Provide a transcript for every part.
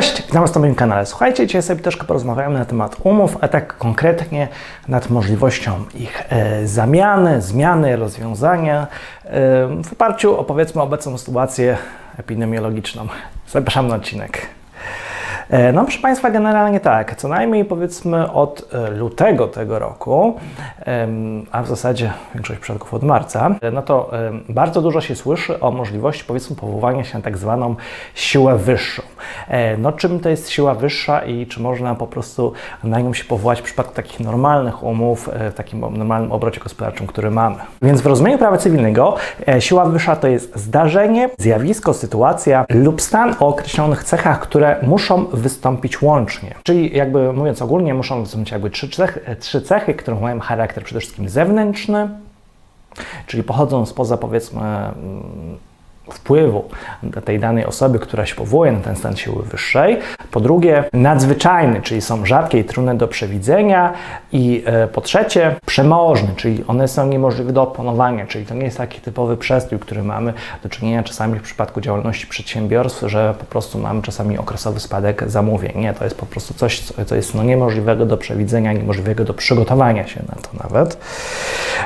Cześć, witam Was na moim kanale. Słuchajcie, dzisiaj sobie troszkę porozmawiamy na temat umów, a tak konkretnie nad możliwością ich e, zamiany, zmiany, rozwiązania e, w oparciu o powiedzmy obecną sytuację epidemiologiczną. Zapraszam na odcinek. E, No, proszę Państwa, generalnie tak, co najmniej powiedzmy od e, lutego tego roku, a w zasadzie większość przypadków od marca, e, no to bardzo dużo się słyszy o możliwości powiedzmy powołania się na tak zwaną siłę wyższą. No, czym to jest siła wyższa i czy można po prostu na nią się powołać w przypadku takich normalnych umów, w takim normalnym obrocie gospodarczym, który mamy. Więc w rozumieniu prawa cywilnego siła wyższa to jest zdarzenie, zjawisko, sytuacja lub stan o określonych cechach, które muszą wystąpić łącznie. Czyli jakby mówiąc ogólnie, muszą wystąpić jakby trzy cechy, trzy cechy które mają charakter przede wszystkim zewnętrzny, czyli pochodzą spoza powiedzmy wpływu tej danej osoby, która się powołuje na ten stan siły wyższej. Po drugie, nadzwyczajny, czyli są rzadkie i trudne do przewidzenia. I e, po trzecie, przemożny, czyli one są niemożliwe do opanowania, czyli to nie jest taki typowy przestój, który mamy do czynienia czasami w przypadku działalności przedsiębiorstw, że po prostu mamy czasami okresowy spadek zamówień. Nie, to jest po prostu coś, co, jest no, niemożliwego do przewidzenia, niemożliwego do przygotowania się na to nawet.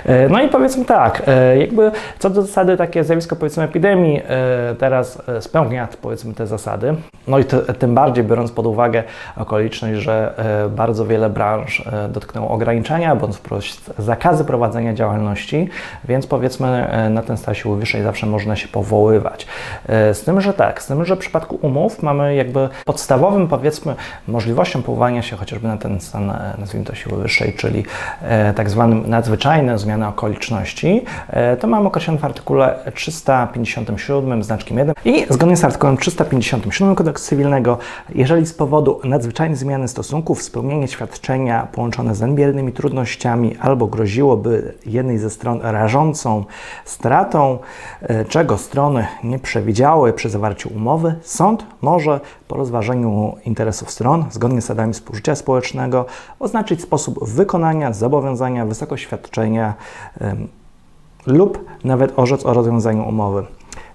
E, No i powiedzmy tak, e, jakby co do zasady takie zjawisko powiedzmy epidemii e, teraz spełnia powiedzmy te zasady. No i te, tym bardziej biorąc pod uwagę okoliczność, że bardzo wiele branż dotknęło ograniczenia bądź wprost zakazy prowadzenia działalności, więc powiedzmy na ten stan siły wyższej zawsze można się powoływać. Z tym, że tak, z tym, że w przypadku umów mamy jakby podstawowym powiedzmy możliwością powołania się chociażby na ten stan, nazwijmy to siły wyższej, czyli tak zwanym nadzwyczajne zmiany okoliczności, e, to mamy określone w artykule 357 znaczkiem 1 i zgodnie z artykułem 357 kodeksu cywilnego, jeżeli z powodu nadzwyczajnej zmiany stosunków spełnienie świadczenia połączone z nadmiernymi trudnościami albo groziłoby jednej ze stron rażącą stratą, e, czego strony nie przewidziały przy zawarciu umowy, sąd może po rozważeniu interesów stron, zgodnie z zasadami współżycia społecznego, oznaczyć sposób wykonania zobowiązania, wysokość świadczenia lub nawet orzec o rozwiązaniu umowy.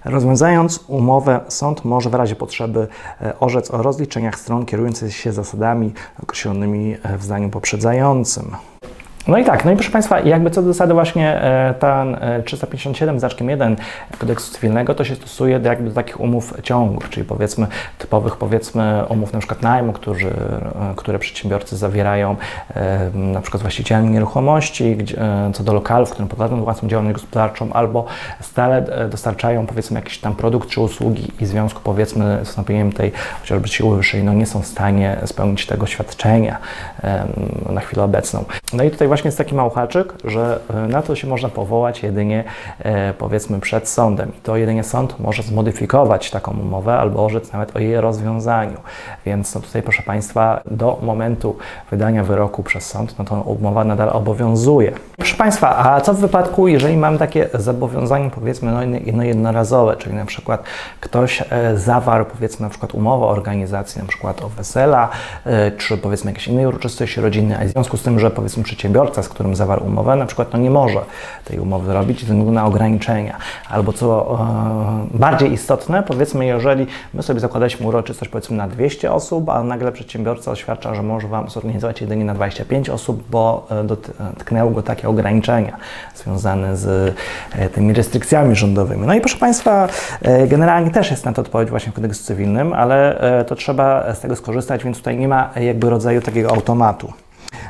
Rozwiązując umowę, sąd może w razie potrzeby e, orzec o rozliczeniach stron kierujących się zasadami określonymi e, w zdaniu poprzedzającym. No i tak, no i proszę Państwa, jakby co do zasady właśnie ten e, 357 znaczkiem 1 kodeksu cywilnego to się stosuje do jakby do takich umów ciągłych, czyli powiedzmy typowych powiedzmy umów na przykład najmu, którzy, e, które przedsiębiorcy zawierają e, na przykład z właścicielami nieruchomości, gdzie, e, co do lokalu, w którym prowadzą własną działalność gospodarczą albo stale dostarczają powiedzmy jakiś tam produkt czy usługi i w związku powiedzmy z wystąpieniem tej chociażby siły wyższej no nie są w stanie spełnić tego świadczenia na chwilę obecną. No i tutaj właśnie jest taki mały haczyk, że e, na to się można powołać jedynie e, powiedzmy przed sądem. I to jedynie sąd może zmodyfikować taką umowę albo orzec nawet o jej rozwiązaniu. Więc no tutaj proszę Państwa, do momentu wydania wyroku przez sąd, no to umowa nadal obowiązuje. Proszę Państwa, a co w wypadku, jeżeli mam takie zobowiązanie powiedzmy no, jedno- no jednorazowe, czyli na przykład ktoś e, zawarł powiedzmy na przykład umowę o organizacji na przykład o wesela, czy powiedzmy jakiejś innej uroczystości rodzinnej, a w związku z tym, że powiedzmy przedsiębiorca, z którym zawarł umowę, na przykład no nie może tej umowy robić ze względu na ograniczenia. Albo co e, bardziej istotne, powiedzmy, jeżeli my sobie zakładaliśmy uroczystość powiedzmy na 200 osób, a nagle przedsiębiorca oświadcza, że może Wam zorganizować jedynie na 25 osób, bo e, dotknęły go takie ograniczenia związane z e, tymi restrykcjami rządowymi. No i proszę Państwa, e, generalnie też jest na to odpowiedź właśnie w kodeksie cywilnym, ale to trzeba z tego skorzystać, więc tutaj nie ma jakby rodzaju takiego automatu.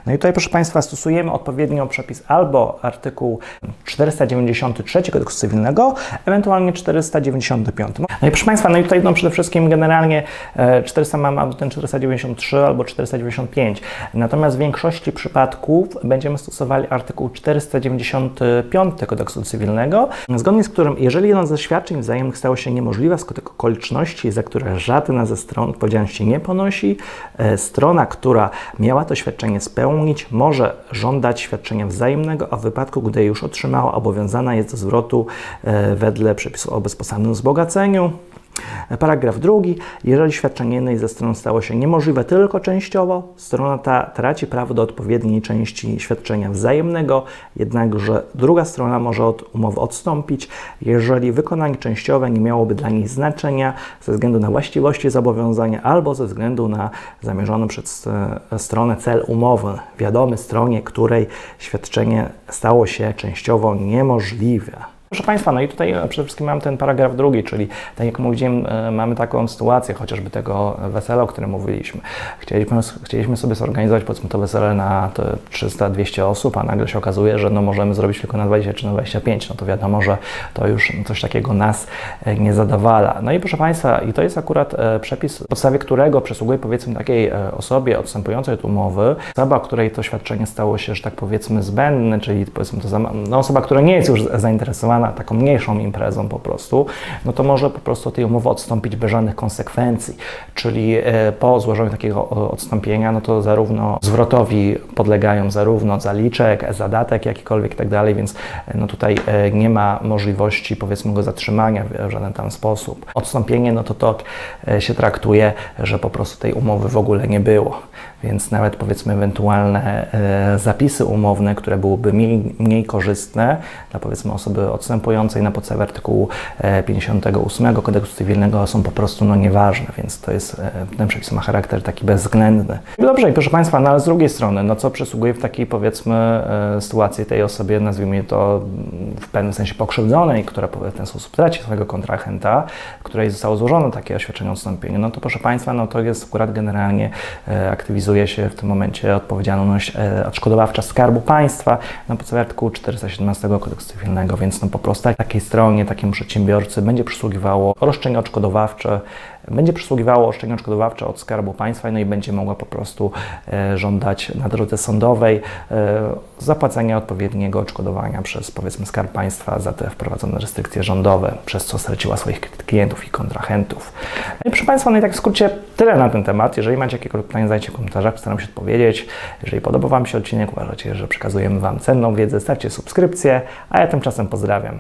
No i tutaj, proszę Państwa, stosujemy odpowiednio przepis albo artykuł 493 kodeksu cywilnego, ewentualnie 495. No i proszę Państwa, no i tutaj no przede wszystkim generalnie e, 400 mamy albo ten 493 albo 495. Natomiast w większości przypadków będziemy stosowali artykuł 495 kodeksu cywilnego, zgodnie z którym jeżeli jedno ze świadczeń wzajemnych stało się niemożliwe wskutek okoliczności, za które żadna ze stron odpowiedzialności nie ponosi, e, strona, która miała to świadczenie spełnić, może żądać świadczenia wzajemnego, a w wypadku, gdy już otrzymała, obowiązana jest do zwrotu e, wedle przepisu o bezposadnym wzbogaceniu. Paragraf drugi. Jeżeli świadczenie jednej ze stron stało się niemożliwe tylko częściowo, strona ta traci prawo do odpowiedniej części świadczenia wzajemnego, jednakże druga strona może od umowy odstąpić, jeżeli wykonanie częściowe nie miałoby dla niej znaczenia ze względu na właściwości zobowiązania albo ze względu na zamierzony przez e, stronę cel umowy, wiadomy stronie, której świadczenie stało się częściowo niemożliwe. Proszę Państwa, no i tutaj e, przede wszystkim mam ten paragraf drugi, czyli tak jak mówiłem, e, mamy taką sytuację, chociażby tego wesela, o którym mówiliśmy. Chcieliśmy, chcieliśmy sobie zorganizować powiedzmy to wesele na te 300-200 osób, a nagle się okazuje, że no możemy zrobić tylko na 20 czy na 25. No to wiadomo, że to już coś takiego nas e, nie zadowala. No i proszę Państwa, i to jest akurat przepis, w podstawie którego przysługuje powiedzmy takiej osobie odstępującej od umowy, osoba, której to świadczenie stało się, że tak powiedzmy zbędne, czyli powiedzmy to no, osoba, która nie jest już zainteresowana taką mniejszą imprezą po prostu, no to może po prostu od tej umowy odstąpić bez żadnych konsekwencji. Czyli e, po złożeniu takiego odstąpienia, no to zarówno zwrotowi podlegają zarówno zaliczek, zadatek jakikolwiek i tak dalej, więc e, no tutaj e, nie ma możliwości powiedzmy go zatrzymania w żaden tam sposób. Odstąpienie, no to to e, się traktuje, że po prostu tej umowy w ogóle nie było. Więc nawet powiedzmy ewentualne zapisy umowne, które byłyby mniej, mniej korzystne dla powiedzmy osoby odstępującej na podstawie artykułu e, 58 kodeksu cywilnego są po prostu no, nieważne, więc to jest, e, ten przepis ma charakter taki bezwzględny. Dobrze, i proszę Państwa, no ale z drugiej strony, no co przysługuje w takiej powiedzmy e, sytuacji tej osobie, nazwijmy to w pewnym sensie pokrzywdzonej, która w ten sposób traci swojego kontrahenta, której zostało złożone takie oświadczenie o odstąpieniu, no to proszę Państwa, no to jest akurat generalnie e, aktywizuje się w tym momencie odpowiedzialność e, odszkodowawcza Skarbu Państwa na podstawie artykułu 417 kodeksu cywilnego, więc no po prostu takiej stronie, takiemu przedsiębiorcy będzie przysługiwało roszczenie odszkodowawcze, będzie przysługiwało roszczenie odszkodowawcze od Skarbu Państwa no i będzie mogła po prostu e, żądać na drodze sądowej e, zapłacenia odpowiedniego odszkodowania przez powiedzmy Skarb Państwa za te wprowadzone restrykcje rządowe, przez co straciła swoich klientów i kontrahentów. I proszę Państwa, no i tak w skrócie tyle na ten temat. Jeżeli macie jakiekolwiek pytania, zadajcie w komentarzach, postaram się odpowiedzieć. Jeżeli podobał Wam się odcinek, uważacie, że przekazujemy Wam cenną wiedzę, stawcie subskrypcję, a ja tymczasem pozdrawiam.